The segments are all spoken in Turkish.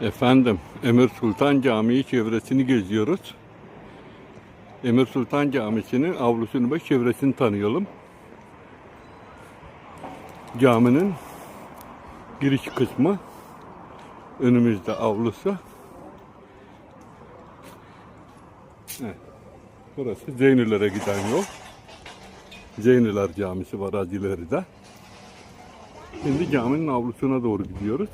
Efendim, Emir Sultan Camii çevresini geziyoruz. Emir Sultan Camisi'nin avlusunu ve çevresini tanıyalım. Caminin giriş kısmı, önümüzde avlusu. Burası Zeynilere giden yol. Zeyniler Camisi var az ileride. Şimdi caminin avlusuna doğru gidiyoruz.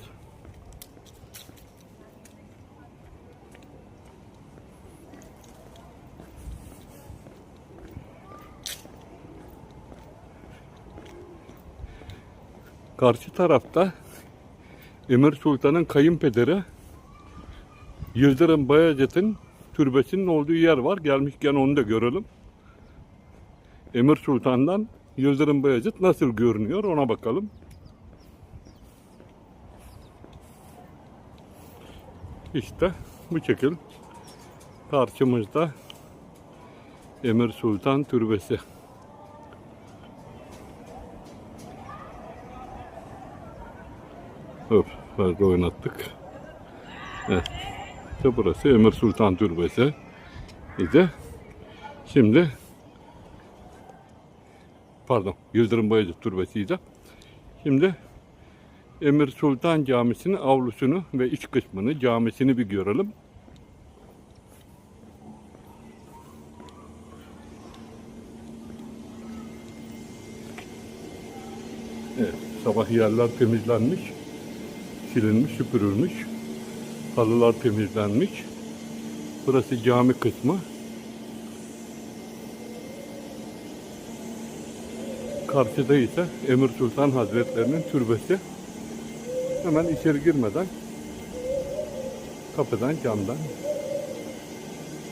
Karşı tarafta Emir Sultan'ın kayınpederi Yıldırım Bayezid'in türbesinin olduğu yer var. Gelmişken onu da görelim. Emir Sultan'dan Yıldırım Bayezid nasıl görünüyor ona bakalım. İşte bu şekil karşımızda Emir Sultan Türbesi. Hop, fazla oynattık. Evet. İşte burası Emir Sultan Türbesi idi. Şimdi pardon Yıldırım Bayezid Türbesi'ydi. Şimdi Emir Sultan Camisi'nin avlusunu ve iç kısmını, camisini bir görelim. Evet, sabah yerler temizlenmiş, silinmiş, süpürülmüş. Halılar temizlenmiş. Burası cami kısmı. Karşıda ise Emir Sultan Hazretlerinin türbesi. Hemen içeri girmeden kapıdan camdan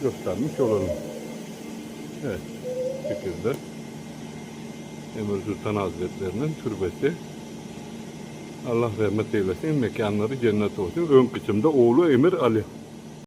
göstermiş olalım. Evet, şekilde Emir Sultan Hazretlerinin türbesi. Allah rahmet eylesin, mekanları cennet olsun. Ön kısımda oğlu Emir Ali.